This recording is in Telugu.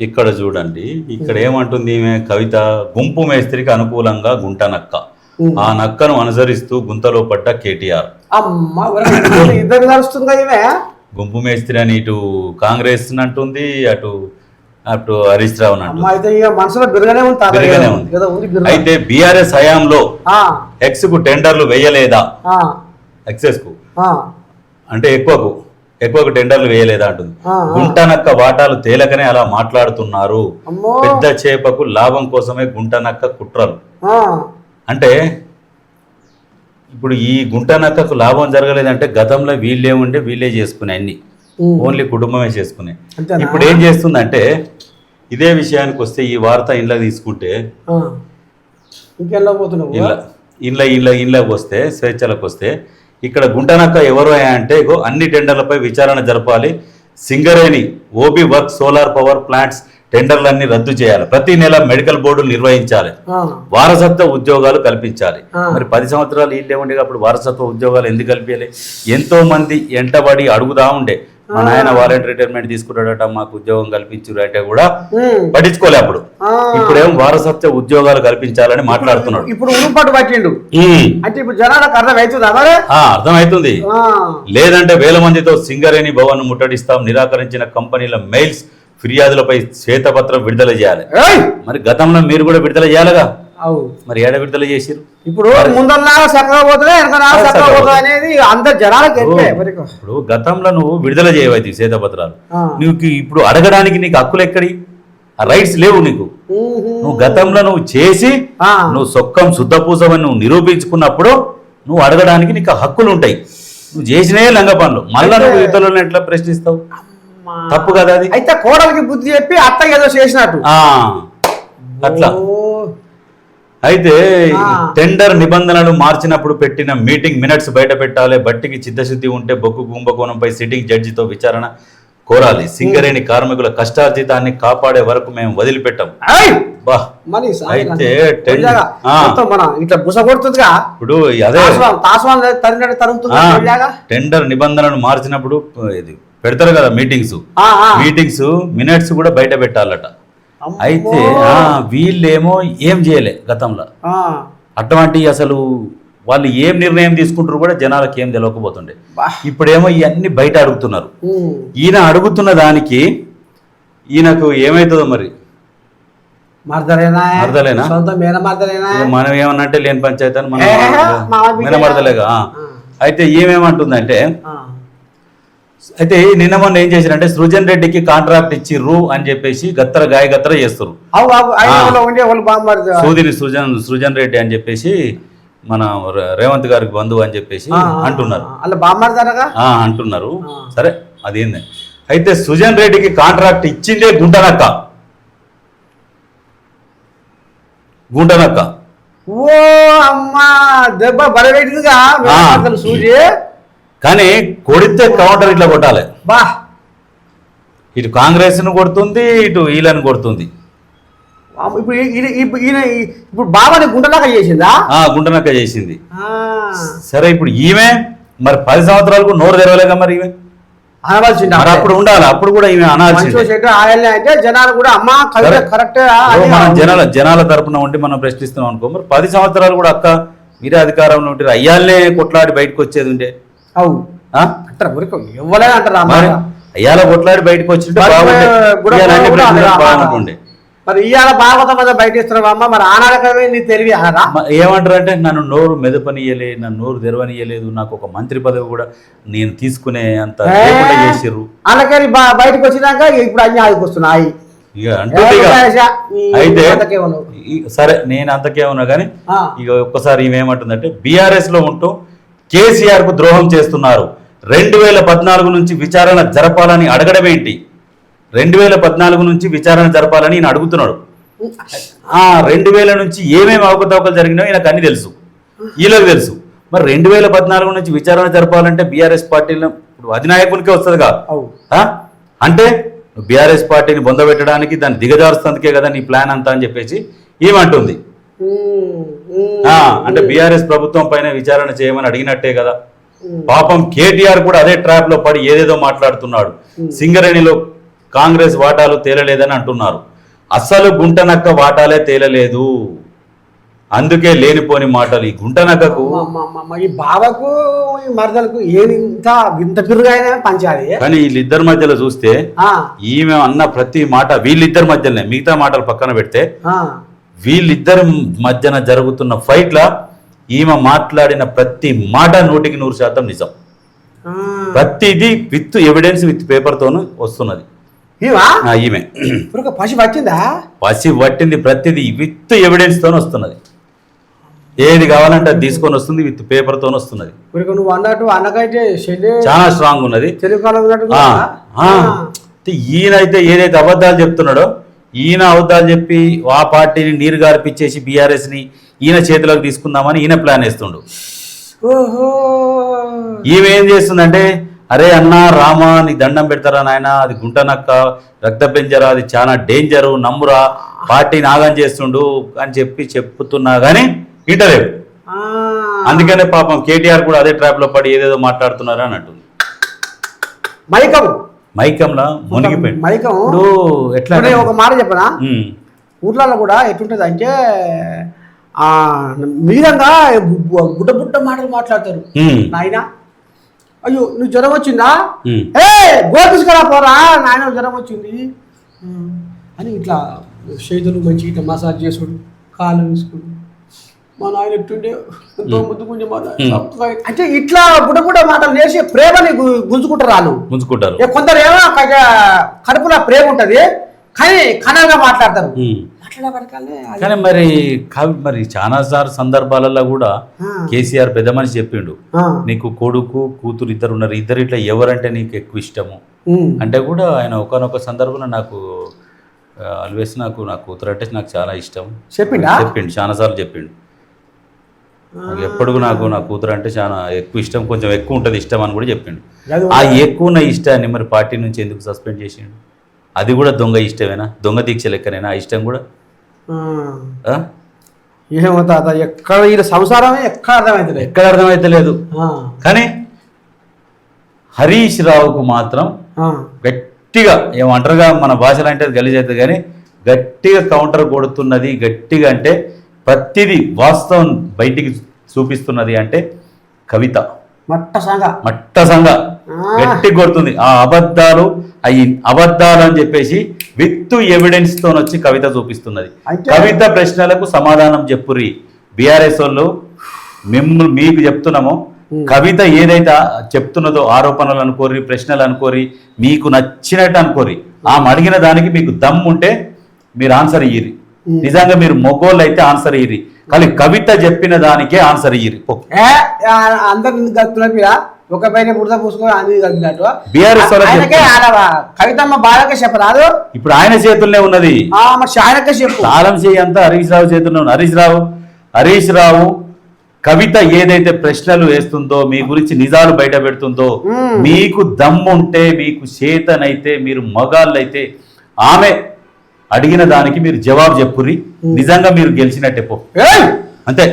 ఇక్కడ చూడండి. ఇక్కడ ఏమంటుంది ఈమె? కవిత గుంపు మేస్త్రికి అనుకూలంగా గుంట నక్క. ఆ నక్కను అనుసరిస్తూ గుంతలో పడ్డ కేటీఆర్. గుంపు మేస్త్రి అని ఇటు కాంగ్రెస్ అంటుంది అటు అటు హరీష్ రావు అయితే బీఆర్ఎస్ హయాంలో ఎక్స్కు టెండర్లు వేయలేదా? ఎక్సెస్కు. అంటే ఎక్కువకు. ఎక్కువకు టెండర్లు వేయలేదా అంటుంది. గుంటనక్క వాటాలు తేలకనే అలా మాట్లాడుతున్నారు. పెద్ద చేపకు లాభం కోసమే గుంటనక్క కుట్రలు. అంటే ఇప్పుడు ఈ గుంటనక్కకు లాభం జరగలేదంటే గతంలో వీళ్ళే ఉండే వీళ్ళే చేసుకునే అన్ని. ఓన్లీ కుటుంబమే చేసుకునే? ఇప్పుడు ఏం చేస్తుందంటే ఇదే విషయానికి వస్తే ఈ వార్త ఇంట్లో తీసుకుంటే ఇండ్ల ఇండ్ల ఇండ్ల ఇండ్లకు వస్తే స్వేచ్ఛలకు వస్తే ఇక్కడ గుంటనక్క ఎవరు అంటే ఇగో అన్ని టెండర్లపై విచారణ జరపాలి. Singareni OB work solar power plants టెండర్లన్నీ రద్దు చేయాలి. ప్రతి నెల మెడికల్ బోర్డులు నిర్వహించాలి. వారసత్వ ఉద్యోగాలు కల్పించాలి. మరి పది సంవత్సరాలు ఉండే అప్పుడు వారసత్వ ఉద్యోగాలు ఎందుకు కల్పించాలి? ఎంతో మంది ఎంటబడి అడుగుదా ఉండే. మా నాయన వాలంటీ రిటైర్మెంట్ తీసుకున్నాడట మాకు ఉద్యోగం కల్పించురు అంటే కూడా. పట్టించుకోలే అప్పుడు. ఇప్పుడేం వారసత్వ ఉద్యోగాలు కల్పించాలని మాట్లాడుతున్నాడు ఇప్పుడు పట్టిండు. అంటే ఇప్పుడు జనాలకు అర్థమవుతుంది లేదంటే వేల మందితో సింగరేణి భవన్ ముట్టడిస్తాం నిరాకరించిన కంపెనీల మెయిల్స్ ఫిర్యాదులపై శ్వేతపత్రం విడుదల చేయాలి! మరి గతంలో మీరు కూడా విడుదల చేయాలిగా అవు. మరి ఏడ విడుదల చేసిరు ఇప్పుడు ముందల్లా చక్కగా పోతుంది వెనకలా చక్కగా పోతుంది. అనేది అందరు జనాలకు ఇప్పుడు గతంలో నువ్వు విడుదల చేయవైతే శ్వేతపత్రాలు. ఆ. నీకు ఇప్పుడు అడగడానికి నీకు హక్కులు ఎక్కడి? ఆ రైట్స్ లేవు నీకు. నువ్వు గతంలో నువ్వు చేసి ఆ. నువ్వు సొక్కం శుద్ధపూసమని నువ్వు నిరూపించుకున్నప్పుడు నువ్వు అడగడానికి నీకు హక్కులు ఉంటాయి. నువ్వు చేసినే లంగ పనులు. మళ్ళా నువ్వు ఇతరులను ఎట్లా ప్రశ్నిస్తావు. తప్పు కదా అది? అయితే కోడలికి బుద్ధి చెప్పి అత్త ఏదో చేసినట్టు. అట్లా. అయితే. టెండర్ నిబంధనలు మార్చినప్పుడు పెట్టిన మీటింగ్ మినిట్స్ బయట పెట్టాలి బట్టికి చిత్తశుద్ధి ఉంటే బొగ్గు కుంభకోణంపై సిట్టింగ్ జడ్జితో విచారణ కోరాలి. సింగరేణి కార్మికుల కష్టార్జితాన్ని కాపాడే వరకు మేము వదిలిపెట్టాం. అయితే ఇప్పుడు అదే టెండర్ నిబంధనలు మార్చినప్పుడు ఇది పెడతారు కదా మీటింగ్స్. మీటింగ్స్ మినిట్స్ కూడా బయట పెట్టాలట. అయితే వీళ్ళేమో ఏం చేయలే గతంలో అటువంటి అసలు వాళ్ళు ఏం నిర్ణయం తీసుకుంటారు కూడా జనాలకు ఏం తెలియకపోతుండే. ఇప్పుడేమో ఇవన్నీ బయట అడుగుతున్నారు. ఈయన అడుగుతున్న దానికి ఈయనకు ఏమవుతుందో మరి మేన ఏమన్నంటే లేని పంచాయతీ అని మనం ఏ, మా బిడ్డ. వినబడతలేగా ఆ. అయితే ఏమేమంటుందంటే. అయితే నిన్న మొన్న ఏం చేశారంటే సృజన్ రెడ్డికి కాంట్రాక్ట్ ఇచ్చిర్రు అని చెప్పేసి గత్తర గాయ గత్తర చేస్తారు సూదిని సృజన్ సృజన్ రెడ్డి అని చెప్పేసి మన రేవంత్ గారికి బంధువు అని చెప్పేసి అంటున్నారు. అంటున్నారు. సరే అదేంది? అయితే సుజన్ రెడ్డికి కాంట్రాక్ట్ ఇచ్చిందే గుంటనక్క. గుంటనక్క. ఓ అమ్మా దెబ్బ బలపెట్టిందిగా ఆ. కానీ కొడితే కౌంటర్ ఇట్లా కొట్టాలి. బా. ఇటు కాంగ్రెస్ను కొడుతుంది ఇటు ఈలను కొడుతుంది. ఇప్పుడు ఈయన బాబాని గుంటలాగా చేసిందా? ఆ గుంటనక్క చేసింది. సరే ఇప్పుడు ఈమె మరి పది సంవత్సరాలకు నోరు తెరవలేక మరి ఈమె? అనవలసింది అప్పుడు ఉండాలి అప్పుడు కూడా ఈమె అనాల్సింది. అంటే జనాలు కూడా అమ్మా. కరెక్ట్ మనం జనాల జనాల తరపున ఉండి మనం ప్రశ్నిస్తున్నాం అనుకో మరి పది సంవత్సరాలు కూడా అక్క మీరే అధికారంలో ఉంటారు అయ్యాలనే కొట్లాడి బయటకు వచ్చేది ఉండే. అవు ఆ? అంటారు? ఊరికే ఇవ్వలేదు అంటారు అమ్మా మరి అయ్యాల కొట్లాడి బయటకు వచ్చింటే మరి ఇవాళ భాగవతం మీద బయట ఇస్తున్నావు అమ్మ? మరి ఆనాడకమే నీ తెలివి ఏమంటారు అంటే నన్ను నోరు మెదపనియలే నన్ను నోరు తెరవనియలేదు నాకు ఒక మంత్రి పదవి కూడా నేను తీసుకునే అంత చేసిర్రు. అలాగే బయటకు వచ్చినాక ఇప్పుడు అన్ని ఆగిపోతున్నాయి అయితే సరే నేను అంతకే ఉన్నా కానీ ఇక ఒక్కసారి ఏమంటుందంటే బీఆర్ఎస్లో ఉంటూ కేసీఆర్కు ద్రోహం చేస్తున్నారు. రెండు వేల పద్నాలుగు నుంచి విచారణ జరపాలని అడగడం ఏంటి? రెండు వేల పద్నాలుగు నుంచి విచారణ జరపాలని ఈయన అడుగుతున్నాడు. ఆ రెండు వేల నుంచి ఏమేమి అవకతవకలు జరిగినాయో ఈయనకు అన్ని తెలుసు. వీళ్ళకి తెలుసు. మరి రెండు వేల పద్నాలుగు నుంచి విచారణ జరపాలంటే బీఆర్ఎస్ పార్టీలో ఇప్పుడు అధినాయకునికే వస్తుందిగా అవు ఆ? అంటే బీఆర్ఎస్ పార్టీని బొందబెట్టడానికి దాన్ని దిగజారుస్తందుకే కదా నీ ప్లాన్ అంతా అని చెప్పేసి ఏమంటుంది అంటే బీఆర్ఎస్ ప్రభుత్వం పైన విచారణ చేయమని అడిగినట్టే కదా. పాపం కేటీఆర్ కూడా అదే ట్రాప్లో పడి ఏదేదో మాట్లాడుతున్నాడు. సింగరేణిలో కాంగ్రెస్ వాటాలు తేలలేదని అంటున్నారు. అసలు గుంటనక్క వాటాలే తేలలేదు. అందుకే లేనిపోని మాటలు ఈ గుంటనక్కకు. ఈ బావకు ఈ మరదలకు ఇంత వింత పిరుగైనా పంచాలి. కానీ వీళ్ళిద్దరి మధ్యలో చూస్తే ఈమె అన్న ప్రతి మాట వీళ్ళిద్దరి మధ్యలోనే. మిగతా మాటలు పక్కన పెడితే. వీళ్ళిద్దరి మధ్యన జరుగుతున్న ఫైట్ల ఈమె మాట్లాడిన ప్రతి మాట నూటికి నూరు శాతం నిజం. ప్రతిదీ విత్ ఎవిడెన్స్ విత్ పేపర్తోను వస్తున్నది. ఈమె. పసి వచ్చిందా పసి పట్టింది ప్రతిదీ విత్ ఎవిడెన్స్తోనే వస్తున్నది. ఏది కావాలంటే అది తీసుకొని వస్తుంది విత్ వస్తున్నది. నువ్వు అన్నట్టు అన్నకైతే చెల్లి చాలా స్ట్రాంగ్ ఉన్నది. ఈయనైతే ఏదైతే అబద్ధాలు చెప్తున్నాడో ఈయన అబద్ధాలు చెప్పి ఆ పార్టీని నీరు గారిపిచ్చేసి బీఆర్ఎస్ని ఈయన చేతిలోకి తీసుకుందామని ఈయన ప్లాన్ వేస్తుండు. ఓహో. ఈమె ఏం చేస్తుందంటే అరే అన్న రామా నీ దండం పెడతారా నాయన? అది గుంటనక్క రక్త పెంజరా అది చాలా డేంజరు నమ్మురా పార్టీ నాగం చేస్తుండు అని చెప్పి చెప్తున్నా కానీ ఇంటలేదు ఆ. అందుకనే పాపం కేటీఆర్ కూడా అదే ట్రాప్లో పడి ఏదేదో మాట్లాడుతున్నారు అని అంటుంది మైకం మైకంలా మునిగిపోయింది. మైకం. ఇప్పుడు ఎట్లా ఒక మాట చెప్పనా? ఊర్లలో కూడా ఎట్లుంటుంది అంటే ఆ మీరంగా బు- బుడ్డ మాటలు మాట్లాడతారు. నాయన అయ్యో నువ్వు జ్వరం వచ్చిందా. ఏ గోరు తీసుకురా పోరా. నాయన జ్వరం వచ్చింది. అని ఇట్లా చేతులు మంచి ఇట్లా మసాజ్ చేసుడు కాళ్ళు తీసుకుడు మా నాయన ఎట్టుండే? ఎంతో ముద్దుకుంటే మా నాయన అంటే ఇట్లా బుడ్డ బుడ్డ మాటలు చేసి ప్రేమని గుంజుకుంటారు వాళ్ళు. ఇక కొందరు ఏమో కడుపులో ప్రేమ ఉంటది కానీ కనగా మాట్లాడతారు. కానీ మరి కవి మరి చాలా సార్ సందర్భాలలో కూడా కేసీఆర్ పెద్ద మనిషి చెప్పిండు. నీకు కొడుకు కూతురు ఇద్దరు ఉన్నారు. ఇద్దరు ఇట్లా ఎవరంటే నీకు ఎక్కువ ఇష్టము? అంటే కూడా ఆయన ఒకనొక సందర్భంలో నాకు ఆల్వేస్ నాకు నా కూతురు అంటే నాకు చాలా ఇష్టం. చెప్పిండా? చెప్పిండు చాలాసార్లు చెప్పిండు. నాకు ఎప్పుడు నాకు నా కూతురు అంటే చాలా ఎక్కువ ఇష్టం కొంచెం ఎక్కువ ఉంటుంది ఇష్టం అని కూడా చెప్పిండు. ఆ ఎక్కువ ఉన్న ఇష్టాన్ని మరి పార్టీ నుంచి ఎందుకు సస్పెండ్ చేసిండు? అది కూడా దొంగ ఇష్టమేనా? దొంగ దీక్ష లెక్కనేనా? ఆ ఇష్టం కూడా? ఏమో తాత ఎక్కడ ఈ సంసారమే ఎక్కడ అర్థమవుతుంది ఎక్కడ అర్థమైతే లేదు ఆ, కానీ హరీష్ రావుకు మాత్రం గట్టిగా ఏమంటారుగా మన భాషలో అంటే గలీజ్ అవుతుంది కానీ గట్టిగా కౌంటర్ కొడుతున్నది గట్టిగా అంటే ప్రతిదీ వాస్తవం బయటికి చూపిస్తున్నది అంటే కవిత. మట్ట సంగ మట్టసంగా. ఆ. గట్టి కొడుతుంది. ఆ అబద్ధాలు అవి అబద్ధాలు అని చెప్పేసి విత్ ఎవిడెన్స్తో వచ్చి కవిత చూపిస్తున్నది. కవిత ప్రశ్నలకు సమాధానం చెప్పురి బీఆర్ఎస్ వాళ్ళు మిమ్మల్ని మీకు చెప్తున్నామో. కవిత ఏదైతే చెప్తున్నదో ఆరోపణలు అనుకోరి ప్రశ్నలు అనుకోరి మీకు నచ్చినట్టు అనుకోరి ఆమె అడిగిన దానికి మీకు దమ్ ఉంటే మీరు ఆన్సర్ ఇయ్యిరి నిజంగా మీరు మొగోళ్ళు అయితే ఆన్సర్ ఇయ్యిరి. కానీ కవిత చెప్పిన దానికే ఆన్సర్ ఆ, అందరు ఒక పైన పూసుకొని అన్ని కవితమ్మ బాలకే చెప్పరాదు ఇప్పుడు ఆయన చేతుల్లోనే ఉన్నది. ఆయనకే చెప్పు. తాళం చేయి అంతా హరీష్ రావు చేతుల్లో ఉంది. హరీష్ రావు హరీష్ రావు కవిత ఏదైతే ప్రశ్నలు వేస్తుందో మీ గురించి నిజాలు బయట పెడుతుందో మ్మ్. మీకు దమ్ముంటే మీకు చేతనైతే మీరు మగాళ్ళైతే ఆమె అడిగిన దానికి మీరు జవాబు చెప్పుర్రి. నిజంగా మీరు గెలిచినట్టే పో. ఏయ్! అంతే.